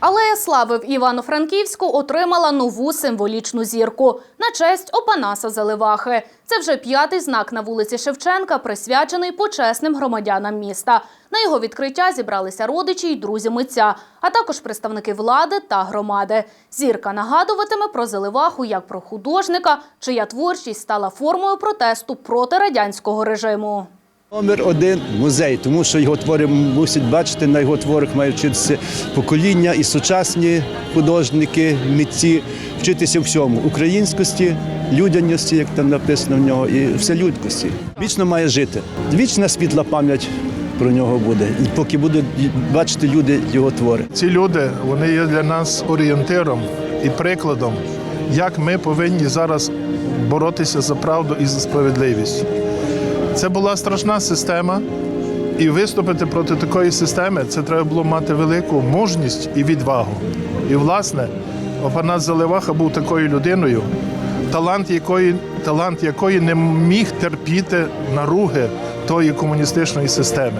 Алея слави в Івано-Франківську отримала нову символічну зірку на честь Опанаса Заливахи. Це вже п'ятий знак на вулиці Шевченка, присвячений почесним громадянам міста. На його відкриття зібралися родичі й друзі митця, а також представники влади та громади. Зірка нагадуватиме про Заливаху як про художника, чия творчість стала формою протесту проти радянського режиму. Номер один музей, тому що його твори мусять бачити, на його творах мають вчитися покоління і сучасні художники, митці, вчитися всьому українськості, людяності, як там написано в нього, і вселюдкості. Вічно має жити. Вічна світла пам'ять про нього буде, і поки будуть бачити люди його твори. Ці люди вони є для нас орієнтиром і прикладом, як ми повинні зараз боротися за правду і за справедливість. Це була страшна система, і виступити проти такої системи це треба було мати велику мужність і відвагу. І, власне, Опанас Заливаха був такою людиною, талант якої, талант якої не міг терпіти наруги тої комуністичної системи.